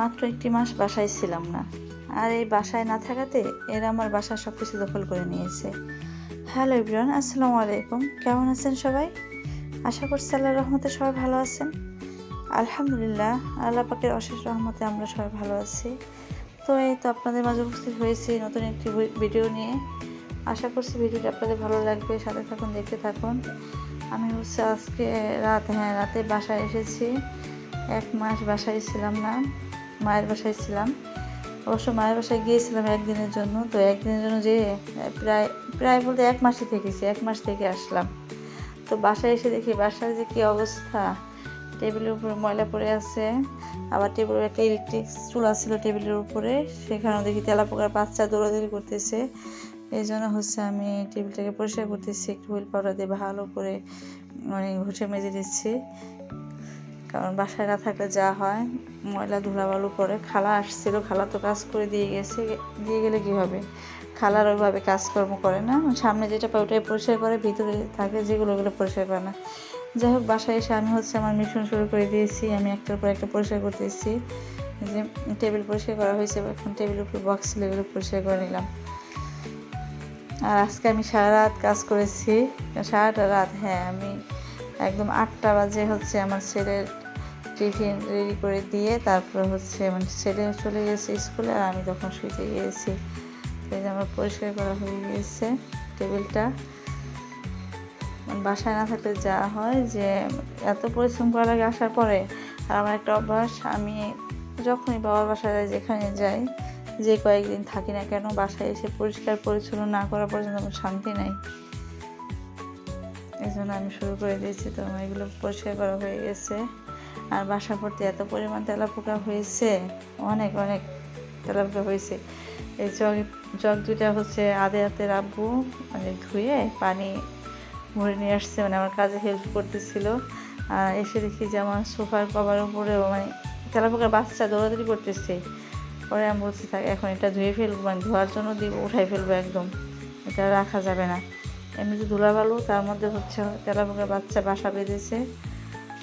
মাত্র একটি মাস বাসায় ছিলাম না। আর এই বাসায় না থাকাতে এরা আমার বাসা সব কিছু দখল করে নিয়েছে। হ্যালো ইব্রান আসসালামু আলাইকুম। কেমন আছেন সবাই? আশা করছি আল্লাহ রহমতে সবাই ভালো আছেন। আলহামদুলিল্লাহ, আল্লাহ পাকের অশেষ রহমতে আমরা সবাই ভালো আছি। তো এই তো আপনাদের মাঝে উপস্থিত হয়েছি নতুন একটি ভিডিও নিয়ে। আশা করছি ভিডিওটি আপনাদের ভালো লাগবে, সাথে থাকুন, দেখতে থাকুন। আমি হচ্ছে আজকে রাত হ্যাঁ রাতে বাসায় এসেছি। এক মাস বাসায় ছিলাম না। মায়ের বাসায় ছিলাম। অবশ্য মায়ের বাসায় গিয়েছিলাম একদিনের জন্য। তো একদিনের জন্য যে, প্রায় প্রায় বলতে এক মাসই থেকেছি, এক মাস থেকে আসলাম। তো বাসায় এসে দেখি বাসায় যে কী অবস্থা। টেবিলের উপরে ময়লা পড়ে আছে। আবার টেবিলের একটা ইলেকট্রিক চুলা ছিল টেবিলের উপরে। সেখানেও দেখি তেলা পোকার বাচ্চা দৌড়াদৌড়ি করতেছে। এই জন্য হচ্ছে আমি টেবিলটাকে পরিষ্কার করতেছি, একটু হুইল পাউডার দিয়ে ভালো করে মানে ঘষে মেজে দিচ্ছি। কারণ বাসায় না থাকলে যা হয়, ময়লা ধুলাবালু পরে খালা আসছিল, খালা তো কাজ করে দিয়ে গেছে, দিয়ে গেলে কি হবে? খালার ওইভাবে কাজকর্ম করে না, সামনে যেটা পায় ওটাই পরিষ্কার করে, ভিতরে থাকে যেগুলো ওগুলো পরিষ্কার করে না। যাই হোক, বাসায় এসে আমি হচ্ছে আমার মিশন শুরু করে দিয়েছি, আমি একটার পর একটা পরিষ্কার করতেছি। যে টেবিল পরিষ্কার করা হয়েছে এখন টেবিলের উপরে বক্স এগুলো পরিষ্কার করে নিলাম। আর আজকে আমি সারা রাত কাজ করেছি, সারাটা রাত হ্যাঁ আমি একদম আটটা বাজে হচ্ছে আমার ছেলের টিফিন রেডি করে দিয়ে তারপর হচ্ছে মানে ছেলে চলে গেছে স্কুলে আর আমি তখন শুইতে গিয়েছি। এই যে আমার পরিষ্কার করা হয়ে গিয়েছে টেবিলটা। বাসায় না থাকলে যা হয় যে এত পরিশ্রম করা লাগে আসার পরে আর আমার একটা অভ্যাস, আমি যখনই বাবার বাসায় যাই, যেখানে যাই, যে কয়েকদিন থাকি না কেন বাসায় এসে পরিষ্কার পরিচ্ছন্ন না করা পর্যন্ত আমার শান্তি নাই। এই জন্য আমি শুরু করে দিয়েছি। তো আমার এগুলো পরিষ্কার করা হয়ে গেছে। আর বাসা ভর্তি এত পরিমাণ তেলাপোকা হয়েছে, অনেক অনেক তেলাপোকা হয়েছে। এই জগ জগ দুইটা হচ্ছে আধে হাতে রাখব মানে ধুয়ে পানি ভরে নিয়ে আসছে মানে আমার কাজে হেল্প করতেছিল। আর এসে দেখি যে আমার সোফার কভার উপরেও মানে তেলাপোকার বাচ্চা দৌড়াদৌড়ি করতেছে। পরে আমি বলছি, থাক, এখন এটা ধুয়ে ফেলব মানে ধোয়ার জন্য দিব, উঠাই ফেলব একদম। এটা রাখা যাবে না। এমনিতে ধুলাবালু, তার মধ্যে হচ্ছে তেলাপোকার বাচ্চা বাসা বেঁধেছে।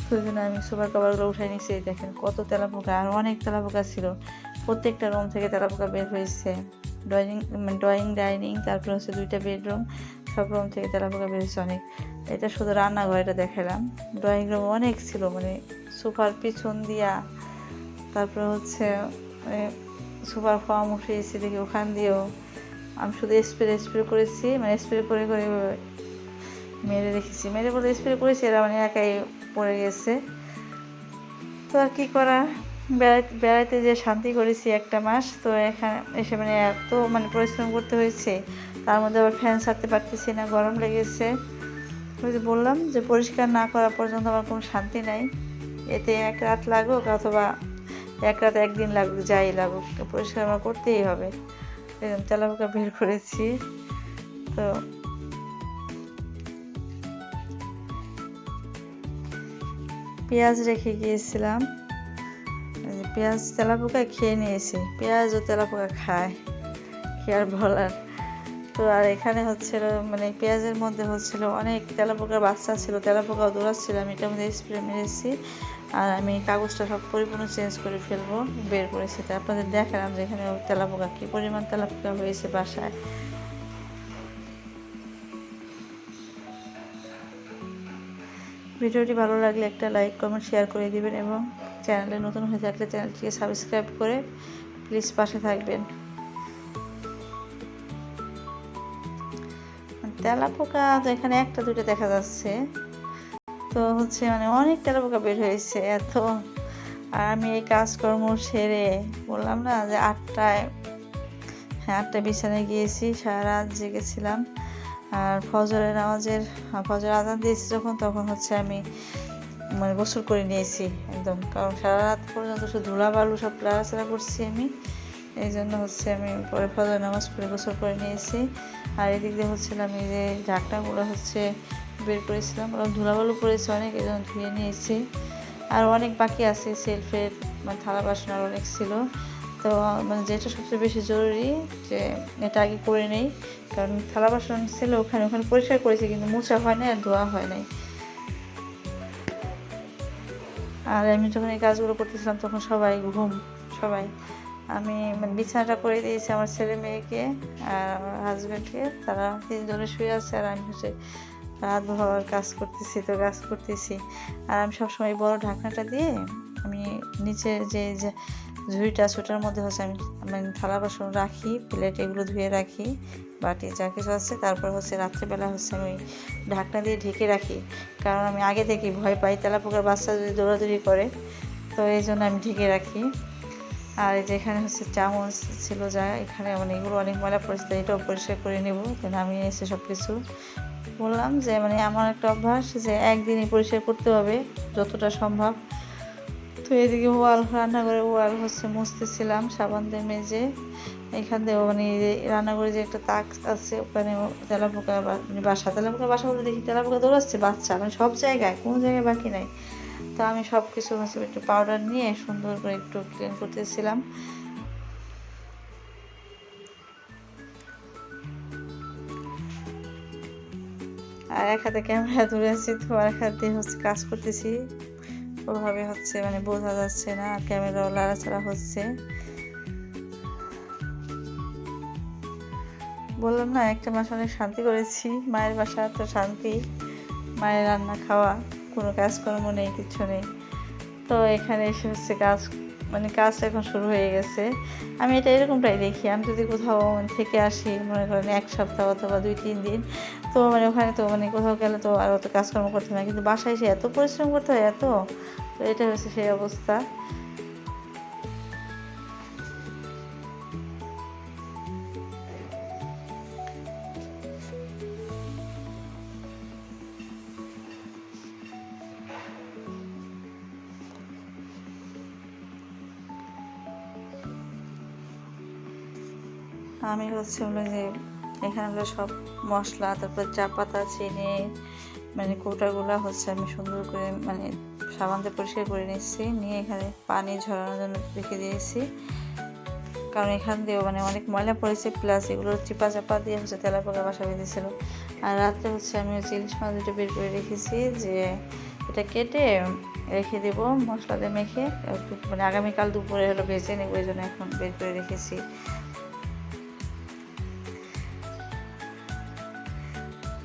তো জন্য আমি সুপার কাভারগুলো উঠাই এই দেখেন কত তেলাপোকা, আর অনেক তেলাপোকা ছিল। প্রত্যেকটা রুম থেকে তেলাপোকা বের হয়েছে। ড্রয়িং মানে ড্রয়িং ডাইনিং তারপর হচ্ছে দুইটা বেডরুম সব রুম থেকে তেলাপোকা বের হয়েছে অনেক। এটা শুধু রান্নাঘর, এটা দেখালাম। ড্রয়িং রুম অনেক ছিল মানে সোফার পিছন দিয়া, তারপর হচ্ছে সুপার ফর্ম উঠিয়েছি দেখি ওখান দিয়েও। আমি শুধু স্প্রে স্প্রে করেছি মানে স্প্রে করে করে মেরে রেখেছি। মেরে বলে স্প্রে করেছি, এরা মানে একাই পড়ে গেছে। তো আর কী করা? বেড়াইতে বেড়াইতে যে শান্তি করেছি একটা মাস, তো এখানে এসে মানে এত মানে পরিশ্রম করতে হয়েছে, তার মধ্যে আবার ফ্যান ছাড়তে পারতেছি না, গরম লেগেছে। ওই যে বললাম যে পরিষ্কার না করা পর্যন্ত আমার কোনো শান্তি নাই। এতে এক রাত লাগুক অথবা এক রাত একদিন লাগুক, যাই লাগুক পরিষ্কার আমার করতেই হবে। তেলাপোকা বের করেছি। তো পেঁয়াজ রেখে গিয়েছিলাম। পেঁয়াজ তেলাপোকা খেয়ে নিয়েছি। পেঁয়াজ ও তেলাপোকা খায়, কি আর বলার। তো আর এখানে হচ্ছিল মানে পেঁয়াজের মধ্যে হচ্ছিল অনেক তেলাপোকার বাচ্চা ছিল, তেলাপোকাও দৌড়াচ্ছিল। আমি এটার মধ্যে স্প্রে মেরেছি আর আমি কাগজটা সব পরিপূর্ণ চেঞ্জ করে ফেলব, বের করেছি। তো আপনাদের দেখালাম যে এখানে তেলাপোকা কী পরিমাণ তেলাপোকা হয়েছে বাসায়। ভিডিওটি ভালো লাগলে একটা লাইক, কমেন্ট, শেয়ার করে দিবেন এবং চ্যানেলে নতুন হয়ে থাকলে চ্যানেলটিকে সাবস্ক্রাইব করে প্লিজ পাশে থাকবেন। তেলাপোকা তো এখানে একটা দুটো দেখা যাচ্ছে। তো হচ্ছে মানে অনেক তেলাপোকা বের হয়েছে এত। আর আমি এই কাজকর্ম সেরে বললাম না যে আটটায় হ্যাঁ আটটায় বিছানায় গিয়েছি, সারা রাত জেগেছিলাম। আর ফজরের নামাজের ফজর আজান দিয়েছি যখন, তখন হচ্ছে আমি মানে গোসল করে নিয়েছি একদম। কারণ সারা রাত পর্যন্ত শুধু ধুলা বালু সব লাড়াচাড়া করছি আমি। এই জন্য হচ্ছে আমি পরে ফজর নামাজ পড়ে গোসল করে নিয়েছি। আর এদিক দিয়ে হচ্ছিল আমি যে ঢাকনাগুলো হচ্ছে বের করেছিলাম ওরকম ধুলাবালু পড়েছে অনেক, এই জন্য ধুয়ে নিয়েছি। আর অনেক বাকি আছে, সেলফের মানে থালা বাসন আর অনেক ছিল। তো মানে যেটা সবচেয়ে বেশি জরুরি যে এটা আগে করে নেই, কারণ থালা বাসন ছিল ওখানে ওখানে পরিষ্কার করেছি কিন্তু মোছা হয় না আর ধোয়া হয় নাই। আর আমি যখন এই কাজগুলো করতেছিলাম তখন সবাই ঘুম, সবাই। আমি মানে বিছানাটা করে দিয়েছি আমার ছেলে মেয়েকে আর আমার হাজব্যান্ডকে তারা তিনজনে শুয়ে আছে আর আমি হচ্ছে রাত ভর কাজ করতেছি তো কাজ করতেছি। আর আমি সবসময় বড় ঢাকনাটা দিয়ে আমি নিচে যে যে ঝুড়িটা আছে ওটার মধ্যে হচ্ছে আমি মানে থালা বাসন রাখি প্লেট এগুলো ধুয়ে রাখি, বাটি যা কিছু আছে, তারপর হচ্ছে রাত্রেবেলা হচ্ছে আমি ঢাকনা দিয়ে ঢেকে রাখি। কারণ আমি আগে থেকেই ভয় পাই তেলাপোকার বাচ্চা যদি দৌড়াদৌড়ি করে, তো এই জন্য আমি ঢেকে রাখি। আর যেখানে হচ্ছে চামচ ছিল যা, এখানে মানে এগুলো অনেক ময়লা পরিস্থিতি এটাও পরিষ্কার করে নেব দেন আমি এসে সব কিছু বললাম যে মানে আমার একটা অভ্যাস যে একদিনই পরিষ্কার করতে হবে, যতটা সম্ভব। তো এদিকে ওয়াল, রান্নাঘরে ওয়াল হচ্ছে মুছতেছিলাম, সাবান দিয়ে মেজে। এখান থেকে মানে রান্নাঘরে যে একটা তাক আছে, ওখানে তেলাপোকা বা- মানে বাসা তেলাপোকা বাসা বলতে দেখি তেলাপোকা দৌড়াচ্ছে বাচ্চা মানে সব জায়গায়, কোনো জায়গায় বাকি নাই। তো আমি সব কিছু হচ্ছে একটু পাউডার নিয়ে সুন্দর করে একটু ক্লিন করতেছিলাম। আর এক হাতে ক্যামেরা ধরে আছি, তো আর এক হাতে হচ্ছে কাজ করতেছি। ওভাবে হচ্ছে মানে বোঝা যাচ্ছে না ক্যামেরাও লাড়াচাড়া হচ্ছে। বললাম না, একটা মাস অনেক শান্তি করেছি, মায়ের বাসা তো শান্তি, মায়ের রান্না খাওয়া, কোনো কাজকর্ম নেই, কিছু নেই। তো এখানে এসে হচ্ছে কাজ মানে কাজ এখন শুরু হয়ে গেছে। আমি এটা এরকমটাই দেখি, আমি যদি কোথাও থেকে আসি, মনে করেন এক সপ্তাহ অথবা দুই, তিন দিন, তো মানে ওখানে তো মানে কোথাও গেলে তো আর অত কাজকর্ম করতে না, কিন্তু বাসায় এসে এত পরিশ্রম করতে হয় এত, তো এটা হচ্ছে সেই অবস্থা। আমি হচ্ছে হলো যে এখানে হলো সব মশলা, তারপর চা পাতা, চিনি মানে কোটাগুলো হচ্ছে আমি সুন্দর করে মানে সাবান দিয়ে পরিষ্কার করে নিচ্ছি। নিয়ে এখানে পানি ঝরানোর জন্য রেখে দিয়েছি। কারণ এখান দিয়েও মানে অনেক ময়লা পড়েছে, প্লাস এগুলো চিপা চাপা দিয়ে হচ্ছে তেলা পোকা বাসা বেঁধেছিল। আর রাত্রে হচ্ছে আমি হচ্ছে ইলিশ মাছ দুটো বের করে রেখেছি যে এটা কেটে রেখে দেবো মশলা দিয়ে মেখে মানে আগামীকাল দুপুরে হলো ভেজে নেব, এই জন্য এখন বের করে রেখেছি।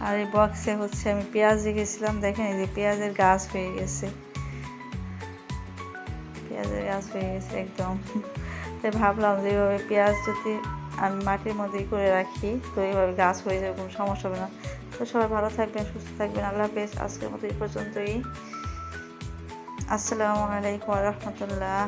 আর এই বক্সে হচ্ছে আমি পেঁয়াজ রেখেছিলাম। দেখেন এই যে পেঁয়াজের গাছ হয়ে গেছে। পেঁয়াজের গাছ হয়ে গেছে একদম। তাই ভাবলাম যে এইভাবে পেঁয়াজ যদি আমি মাটির মধ্যেই করে রাখি, তো এইভাবে গাছ হয়ে যাবে, কোনো সমস্যা হবে না। তো সবাই ভালো থাকবেন, সুস্থ থাকবেন। আল্লাহ হাফেজ। আজকের মতো এই পর্যন্তই। আসসালামু আলাইকুম রহমতুল্লাহ।